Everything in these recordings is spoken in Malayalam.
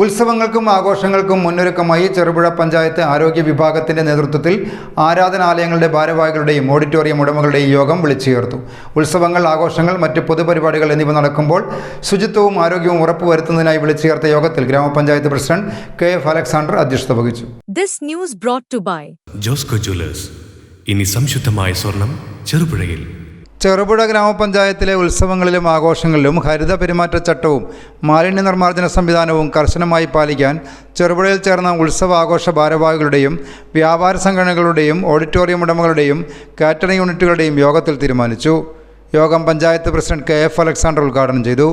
ഉത്സവങ്ങൾക്കും ആഘോഷങ്ങൾക്കും മുന്നൊരുക്കമായി ചെറുപുഴ പഞ്ചായത്ത് ആരോഗ്യ വിഭാഗത്തിന്റെ നേതൃത്വത്തിൽ ആരാധനാലയങ്ങളുടെ ഭാരവാഹികളുടെയും ഓഡിറ്റോറിയം ഉടമകളുടെയും യോഗം വിളിച്ചു ചേർത്തു ഉത്സവങ്ങൾ ആഘോഷങ്ങൾ മറ്റ് പൊതുപരിപാടികൾ എന്നിവ നടക്കുമ്പോൾ ശുചിത്വവും ആരോഗ്യവും ഉറപ്പുവരുത്തുന്നതിനായി വിളിച്ചു ചേർത്ത യോഗത്തിൽ ഗ്രാമപഞ്ചായത്ത് പ്രസിഡന്റ് കെ എഫ് അലക്സാണ്ടർ അധ്യക്ഷത വഹിച്ചു. This news brought to by Josco jewellers. ഇനി സംശുദ്ധമായ സ്വർണം ചെറുപുഴയിൽ. ചെറുപുഴ ഗ്രാമപഞ്ചായത്തിലെ ഉത്സവങ്ങളിലും ആഘോഷങ്ങളിലും ഹരിത പെരുമാറ്റച്ചട്ടവും മാലിന്യ നിർമ്മാർജന സംവിധാനവും കർശനമായി പാലിക്കാൻ ചെറുപുഴയിൽ ചേർന്ന ഉത്സവ ആഘോഷ ഭാരവാഹികളുടെയും വ്യാപാര സംഘടനകളുടെയും ഓഡിറ്റോറിയം ഉടമകളുടെയും കാറ്ററിംഗ് യൂണിറ്റുകളുടെയും യോഗത്തിൽ തീരുമാനിച്ചു. യോഗം panchayat president K F Alexander ഉദ്ഘാടനം ചെയ്തു.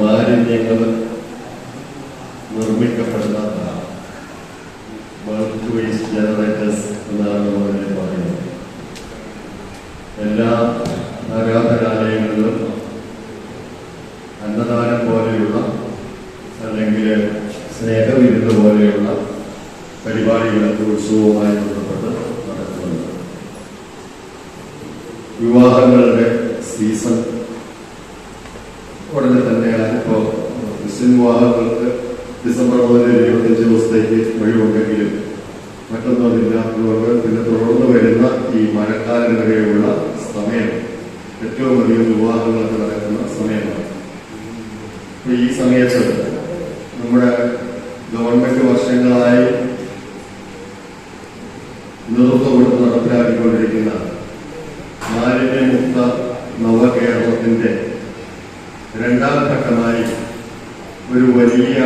മാലിന്യങ്ങൾ നിർമ്മിക്കപ്പെടുന്ന സ്നേഹവിരുന്ന് പോലെയുള്ള പരിപാടികളൊക്കെ ഉത്സവവുമായി ബന്ധപ്പെട്ട് നടക്കുന്നുണ്ട്. വിവാഹങ്ങളുടെ സീസൺ ഉടനെ തന്നെയാണ്. ഇപ്പോൾ ക്രിസ്ത്യൻ വിവാഹങ്ങൾക്ക് ഡിസംബർ മുതൽ ഇരുപത്തഞ്ച് ദിവസത്തേക്ക് ഒഴിവുണ്ടെങ്കിലും മറ്റൊന്നുമില്ലാത്തതുകൊണ്ട് പിന്നെ തുടർന്ന് വരുന്ന ഈ മഴക്കാലമിടയുള്ള സമയം ഏറ്റവും അധികം വിവാഹങ്ങളൊക്കെ നടക്കുന്ന സമയമാണ്. ഈ സമയത്ത് നമ്മുടെ ഗവൺമെന്റ് വർഷങ്ങളായി നേതൃത്വം കൊടുത്ത് നടപ്പിലാക്കിക്കൊണ്ടിരിക്കുന്ന മാലിന്യമുക്ത നവകേരളത്തിന്റെ രണ്ടാം ഘട്ടമായി ഒരു വലിയ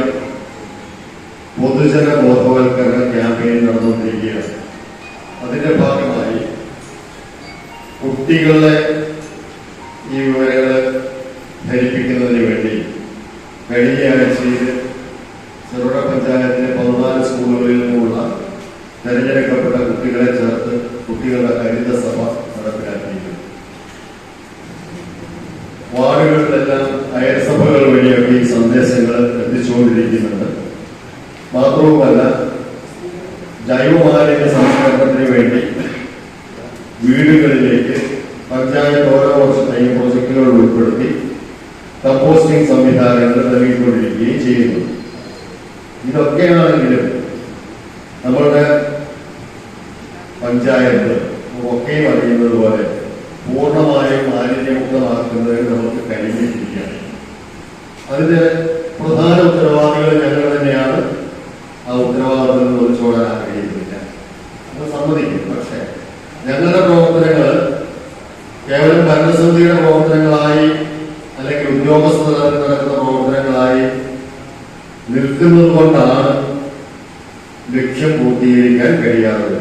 പൊതുജന ബോധവൽക്കരണ ക്യാമ്പയിൻ നടന്നുകൊണ്ടിരിക്കുകയാണ്. അതിന്റെ ഭാഗമായി കുട്ടികളെ ഈ വിവരങ്ങൾ ധരിപ്പിക്കുന്നതിന് വേണ്ടി കഴിഞ്ഞ ആഴ്ചയിൽ ചെറുപുഴ പഞ്ചായത്തിലെ പതിനാല് സ്കൂളുകളിൽ നിന്നുള്ള തെരഞ്ഞെടുക്കപ്പെട്ട കുട്ടികളെ ചേർത്ത് കുട്ടികളുടെ ഹരിത സഭ നടപ്പിലാക്കിയിരിക്കുന്നു. വാർഡുകളിലെല്ലാം അയൽസഭകൾ വഴിയൊക്കെ ഈ സന്ദേശങ്ങൾ എത്തിച്ചുകൊണ്ടിരിക്കുന്നുണ്ട്. മാത്രവുമല്ല ജൈവമാലിന്യ സംസ്കരണത്തിന് വേണ്ടി വീടുകളിലേക്ക് പഞ്ചായത്ത് ഓരോ വർഷത്തെയും പ്രോജക്ടുകൾ ഉൾപ്പെടുത്തി കമ്പോസ്റ്റിംഗ് സംവിധാനങ്ങൾ നൽകിക്കൊണ്ടിരിക്കുകയും ചെയ്യുന്നു. ഇതൊക്കെയാണെങ്കിലും നമ്മളുടെ പഞ്ചായത്ത് ഒക്കെ അറിയുന്നത് പോലെ പൂർണമായും മാലിന്യമുക്തമാക്കുന്നതിന് നമുക്ക് കഴിഞ്ഞിരിക്കുകയാണ് അതിന്റെ പ്രധാന ഉത്തരവാദികൾ ഞങ്ങൾ തന്നെയാണ്. ആ ഉത്തരവാദിത്തം നിന്ന് ഒളിച്ചോടാൻ ആഗ്രഹിക്കുന്നില്ല. അത് സമ്മതിക്കും. പക്ഷേ ഞങ്ങളുടെ പ്രവർത്തനങ്ങൾ കേവലം ഭരണസമിതിയുടെ പ്രവർത്തനങ്ങളായി അല്ലെങ്കിൽ ഉദ്യോഗസ്ഥ നിൽക്കുന്നത് കൊണ്ടാണ് ലക്ഷ്യം പൂർത്തീകരിക്കാൻ കഴിയാതെ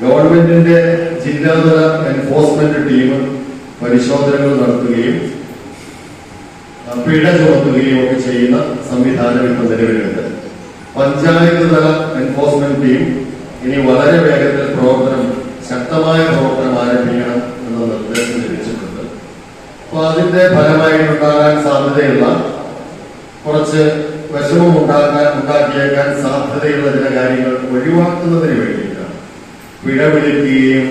ഗവൺമെന്റിന്റെ ജില്ലാതല എൻഫോഴ്സ്മെന്റ് ടീം പരിശോധനകൾ നടത്തുകയും പിഴ ചുമത്തുകയും ഒക്കെ ചെയ്യുന്ന സംവിധാനം ഇപ്പൊ നിലവിലുണ്ട്. പഞ്ചായത്ത് തല എൻഫോഴ്സ്മെന്റ് ടീം ഇനി വളരെ വേഗത്തിൽ പ്രവർത്തനം ശക്തമായ പ്രവർത്തനം ആരംഭിക്കണം എന്ന നിർദ്ദേശം ലഭിച്ചിട്ടുണ്ട്. അപ്പൊ അതിന്റെ ഫലമായിട്ടുണ്ടാകാൻ സാധ്യതയുള്ള കുറച്ച് വിഷമം ഉണ്ടാക്കാൻ ഉണ്ടാക്കിയേക്കാൻ സാധ്യതയുള്ള ചില കാര്യങ്ങൾ ഒഴിവാക്കുന്നതിന് വേണ്ടിയിട്ടാണ്. പിഴ വിളിക്കുകയും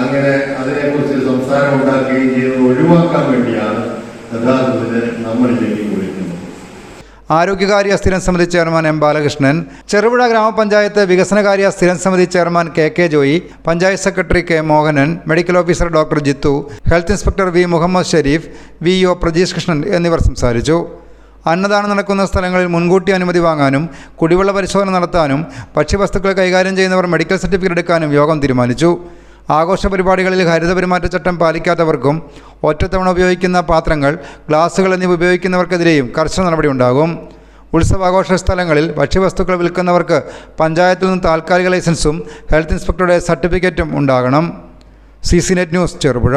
അങ്ങനെ അതിനെക്കുറിച്ച് സംസാരം ഉണ്ടാക്കുകയും ചെയ്യുന്നത് ഒഴിവാക്കാൻ വേണ്ടിയാണ് യഥാർത്ഥത്തിൽ നമ്മൾ ഇതിലേക്ക് വിളിക്കുന്നത് ആരോഗ്യകാര്യ സ്ഥിരം സമിതി ചെയർമാൻ എം ബാലകൃഷ്ണൻ ചെറുപുഴ ഗ്രാമപഞ്ചായത്ത് വികസനകാര്യ സ്ഥിരം സമിതി chairman K K Joy panchayat secretary K Mohanan medical officer doctor Jithu health inspector V Muhammad Sharif V O Prajeesh Krishnan എന്നിവർ സംസാരിച്ചു. അന്നദാനം നടക്കുന്ന സ്ഥലങ്ങളിൽ മുൻകൂട്ടി അനുമതി വാങ്ങാനും കുടിവെള്ള പരിശോധന നടത്താനും ഭക്ഷ്യവസ്തുക്കൾ കൈകാര്യം ചെയ്യുന്നവർ മെഡിക്കൽ സർട്ടിഫിക്കറ്റ് എടുക്കാനും യോഗം തീരുമാനിച്ചു. ആഘോഷ പരിപാടികളിൽ ഹരിത പെരുമാറ്റച്ചട്ടം പാലിക്കാത്തവർക്കും ഒറ്റത്തവണ ഉപയോഗിക്കുന്ന പാത്രങ്ങൾ ഗ്ലാസുകൾ എന്നിവ ഉപയോഗിക്കുന്നവർക്കെതിരെയും കർശന നടപടിയുണ്ടാകും ഉത്സവാഘോഷ സ്ഥലങ്ങളിൽ ഭക്ഷ്യവസ്തുക്കൾ വിൽക്കുന്നവർക്ക് പഞ്ചായത്തിൽ നിന്ന് താൽക്കാലിക ലൈസൻസും ഹെൽത്ത് ഇൻസ്പെക്ടറുടെ സർട്ടിഫിക്കറ്റും ഉണ്ടാകണം. C C net news Cherupuzha.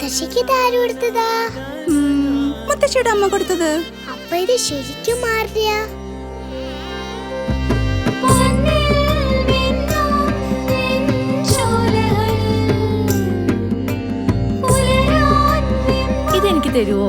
മുത്തശ്ശിക്ക് ഇത് ആര് കൊടുത്തതാ? ഉം, മുത്തശ്ശിയുടെ അമ്മ കൊടുത്തത്. അപ്പൊ ഇത് ശരിക്കും മാറിയ? ഇതെനിക്ക് തരുവോ?